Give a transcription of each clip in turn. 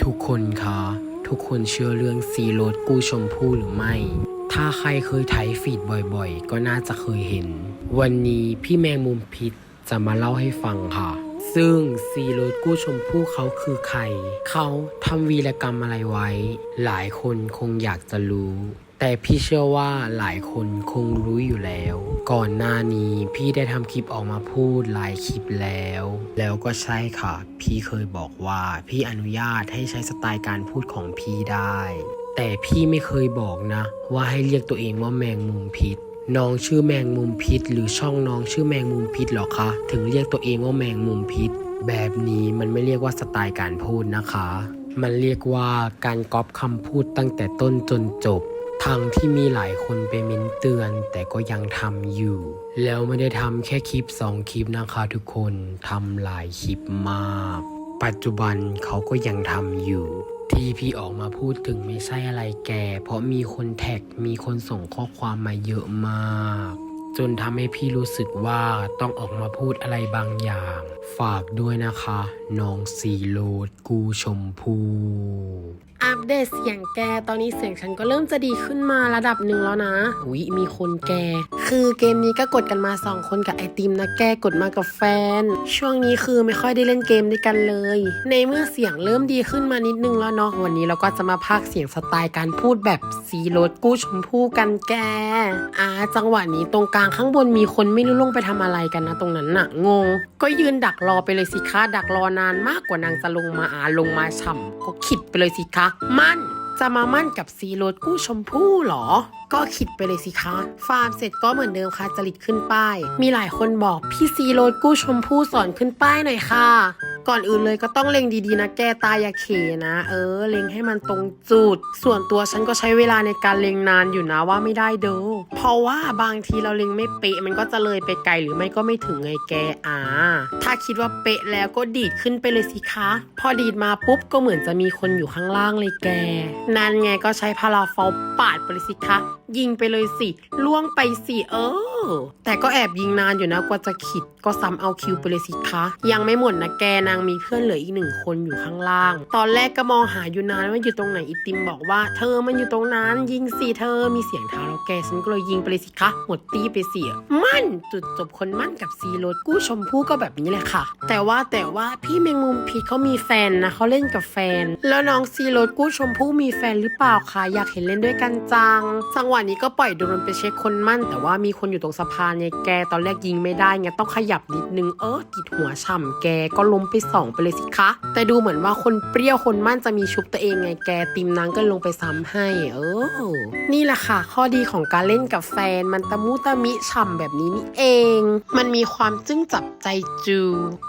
ทุกคนคะ ทุกคนเชื่อเรื่องซีโรดกู้ชมพู่หรือไม่ ถ้าใครเคยไถฟีดบ่อยๆ ก็น่าจะเคยเห็น วันนี้พี่แมงมุมพิษจะมาเล่าให้ฟังค่ะ ซึ่งซีโรดกู้ชมพู่เขาคือใคร เขาทำวีรกรรมอะไรไว้ หลายคนคงอยากจะรู้ แต่พี่เชื่อว่าหลายคนคงรู้อยู่แล้ว ก่อนหน้านี้พี่ได้ทำคลิปออกมาพูดหลายคลิปแล้ว แล้วก็ใช่ค่ะ พี่เคยบอกว่าพี่อนุญาตให้ใช้สไตล์การพูดของพี่ได้ แต่พี่ไม่เคยบอกนะ ว่าให้เรียกตัวเองว่าแมงมุมพิษน้องชื่อแมงมุมพิษ หรือช่องน้องชื่อแมงมุมพิษเหรอคะ ถึงเรียกตัวเองว่าแมงมุมพิษ แบบนี้มันไม่เรียกว่าสไตล์การพูดนะคะ มันเรียกว่าการก๊อปคำพูดตั้งแต่ต้นจนจบ ทั้งที่มีหลายคนไปเม้นเตือน แต่ก็ยังทำอยู่ แล้วไม่ได้ทำแค่คลิปสองคลิปนะคะทุกคนทำหลายคลิปมาก ปัจจุบันเขาก็ยังทำอยู่ ที่พี่ออกมาพูดถึงไม่ใช่อะไรแก เพราะมีคนแท็กมีคนส่งข้อความมาเยอะมาก จนทำให้พี่รู้สึกว่าต้องออกมาพูดอะไรบางอย่าง ฝากด้วยนะคะ น้องซีโรดกูชมพู อัปเดตเสียงแก ตอนนี้เสียงฉันก็เริ่มจะดีขึ้นมาระดับหนึ่งแล้วนะ อุ๊ย มีคนแก คือเกมนี้ก็กดกันมาสองคนกับไอติมนะแกกดมากับแฟน ช่วงนี้คือไม่ค่อยได้เล่นเกมด้วยกันเลย ในเมื่อเสียงเริ่มดีขึ้นมานิดนึงแล้วเนาะ วันนี้เราก็จะมาพากย์เสียงสไตล์การพูดแบบสีรถกู้ชมพู่กันแก อ่า จังหวะนี้ตรงกลางข้างบนมีคนไม่รู้ลงไปทำอะไรกันนะตรงนั้นน่ะ งง ก็ยืนดักรอไปเลยสิคะ ดักรอนานมากกว่านางจะลงมาอาลงมาฉ่ำก็ขิดไปเลยสิคะมั่น จะมามั่นกับซีโรดกู้ชมพู่เหรอ ก็ขิดไปเลยสิคะ ฟาร์มเสร็จก็เหมือนเดิมค่ะจริตขึ้นป้าย มีหลายคนบอกพี่ซีโรดกู้ชมพู่สอนขึ้นป้ายหน่อยค่ะ ก่อนอื่นเลยก็ต้องเล็งดีๆนะแกตาอย่าเขนะ เออ เล็งให้มันตรงจุด ส่วนตัวฉันก็ใช้เวลาในการเล็งนานอยู่นะว่าไม่ได้เด้อ เพราะว่าบางทีเราเล็งไม่เป๊ะมันก็จะเลยไปไกลหรือไม่ก็ไม่ถึงไงแกอ่า ถ้าคิดว่าเป๊ะแล้วก็ดีดขึ้นไปเลยสิคะ พอดีดมาปุ๊บก็เหมือนจะมีคนอยู่ข้างล่างเลยแกนั่นไงก็ใช้พาราฟอลปาดไปเลยสิคะ ยิงไปเลยสิ ล่วงไปสิเออ แต่ก็แอบยิงนานอยู่นะกว่าจะขิดก็ซ้ำเอาคิวไปเลยสิคะ ยังไม่หมดนะแกนางมีเพื่อนเหลืออีกหนึ่งคนอยู่ข้างล่าง ตอนแรกก็มองหาอยู่นานว่าอยู่ตรงไหนอีติมบอกว่า เธอมันอยู่ตรงนั้นยิงสิเธอมีเสียงเท้าแล้วแกฉันก็เลยยิงไปเลยสิคะ หมดตีไปเสียมั่ น จุดจบคนมั่นกับซีโรดกู้ชมพู่ก็แบบนี้แหละค่ะ แต่ว่าแต่ว่าพี่แมงมุมพีเขามีแฟนนะเขาเล่นกับแฟน แล้วน้องซีโรดกู้ชมพู่มีแฟนหรือเปล่าคะอยากเห็นเล่นด้วยกันจังจังหวะนี้ก็ปล่อยโดนไปเช็คคนมั่น แต่ว่ามีคนอยู่ตรงสะพานไงแกตอนแรกยิงไม่ได้ไงต้องขยับนิดนึงเออติดหัวฉ่ำแกก็ล้มไปสองไปเลยสิคะ แต่ดูเหมือนว่าคนเปรี้ยวคนมั่นจะมีชุบตัวเองไงแกติมนางก็ลงไปซ้ำให้เออนี่แหละค่ะ ข้อดีของการเล่นกับแฟนมันตะมุตะมิฉ่ำแบบนี้นี่เอง มันมีความจึ้งจับใจจู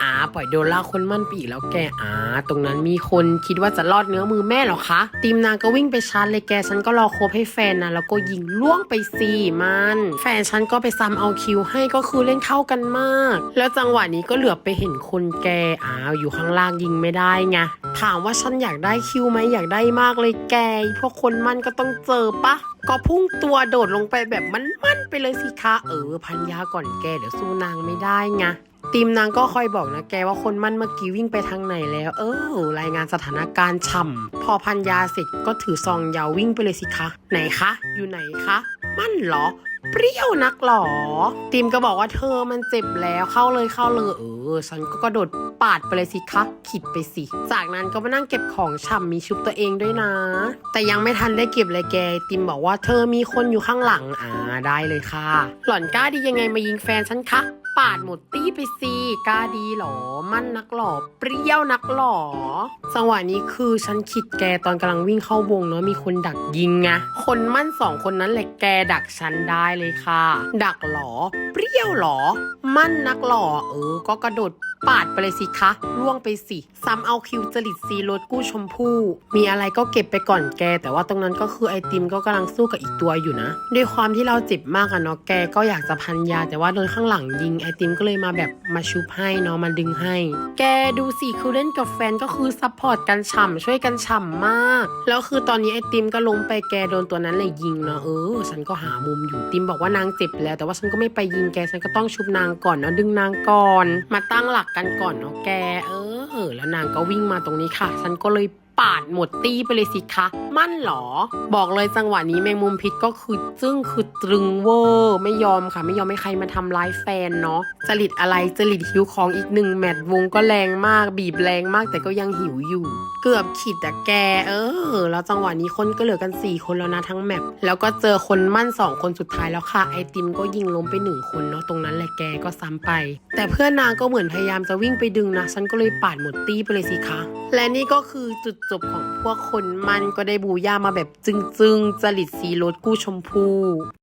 อ่าปล่อยโดนล่าคนมั่นไปอีกแล้วแกอ่าตรงนั้นมีคนคิดว่าจะรอดเนื้อมือแม่หรอคะติมนางก็วิ่งไปชาร์จเลยแกฉันก็รอโคบให้แฟนนะแล้วก็ยิงล่วงไปสิมัน แฟนฉันก็ไปซ้ำเอาคิวให้ก็คือเล่นเข้ากันมาก แล้วจังหวะนี้ก็เหลือบไปเห็นคนแกอ้าวอยู่ข้างล่างยิงไม่ได้ไงถามว่าฉันอยากได้คิวไหมอยากได้มากเลยแกพวกคนมันก็ต้องเจอปะ ก็พุ่งตัวโดดลงไปแบบมันๆไปเลยสิคะเออพันยาก่อนแกเดี๋ยวสู้นางไม่ได้ไงทีมนางก็คอยบอกนะแกว่าคนมั่นเมื่อกี้วิ่งไปทางไหนแล้ว เออ รายงานสถานการณ์ฉ่ำพอพันยาเสร็จก็ถือซองยาววิ่งไปเลยสิคะ ไหนคะ อยู่ไหนคะ มั่นเหรอ เปรี้ยวนักหรอทิมก็บอกว่าเธอมันเจ็บแล้วเข้าเลยเข้าเลยเออ ฉันก็กระโดดปาดไปเลยสิคะขิดไปสิ จากนั้นก็มานั่งเก็บของฉ่ำมีชุบตัวเองด้วยนะ แต่ยังไม่ทันได้เก็บเลยแก ติมบอกว่าเธอมีคนอยู่ข้างหลังอ่าได้เลยค่ะ หล่อนกล้าดียังไงมายิงแฟนฉันคะ ปาดหมดตี้ไปสิกล้าดีหรอ มั่นนักหรอ เปรี้ยวนักหรอจังหวะนี้คือฉันคิดแกตอนกำลังวิ่งเข้าวงเนาะมีคนดักยิงไงคนมั่นสองคนนั้นแหละแกดักฉันได้เลยค่ะ ดักหรอ เปรี้ยวหรอ มั่นนักหรอ เออ ก็กระโดดปาดไปเลยสิคะล่วงไปสิ ซ้ำเอาคิวจริตซีรถกู้ชมพู่ มีอะไรก็เก็บไปก่อนแก แต่ว่าตรงนั้นก็คือไอติมก็กำลังสู้กับอีกตัวอยู่นะ ด้วยความที่เราเจ็บมากอะเนาะแกก็อยากจะพันยาแต่ว่าโดนข้างหลังยิงไอติมก็เลยมาแบบมาชุบให้เนาะมาดึงให้ แกดูสิคือเล่นกับแฟนก็คือซัพพอร์ตกันฉ่ำช่วยกันฉ่ำมาก แล้วคือตอนนี้ไอติมก็ล้มไปแกโดนตัวนั้นเลยยิงเนาะเออฉันก็หามุมอยู่ติมบอกว่านางเจ็บแล้ว แต่ว่าฉันก็ไม่ไปยิงแกฉันก็ต้องชุบนางก่อนเนาะดึงนางก่อน มาตั้งหลักกันก่อนเนาะแก เออแล้วนางก็วิ่งมาตรงนี้ค่ะ ฉันก็เลย ปาดหมดตี้ไปเลยสิคะ มั่นเหรอ บอกเลยจังหวะนี้แมงมุมพิษก็คือจึ้งคือตรึงเวอร์ไม่ยอมค่ะ ไม่ยอมให้ใครมาทำร้ายแฟนเนาะจริตอะไรจริตหิวของอีกหนึ่งแมตช์วงก็แรงมากบีบแรงมากแต่ก็ยังหิวอยู่ เกือบขิดอะแก เออ แล้วจังหวะนี้คนก็เหลือกัน 4 คนแล้วนะทั้งแมปแล้วก็เจอคนมั่น 2 คนสุดท้ายแล้วค่ะ ไอติมก็ยิงล้มไปหนึ่งคนเนาะตรงนั้นแหละแกก็ซ้ำไป แต่เพื่อนนางก็เหมือนพยายามจะวิ่งไปดึงนะฉันก็เลยปาดหมดตี้ไปเลยสิคะ และนี่ก็คือจุดจบของพวกคนมันก็ได้บูย่ามาแบบจึงๆจริตสีรถกู้ชมพู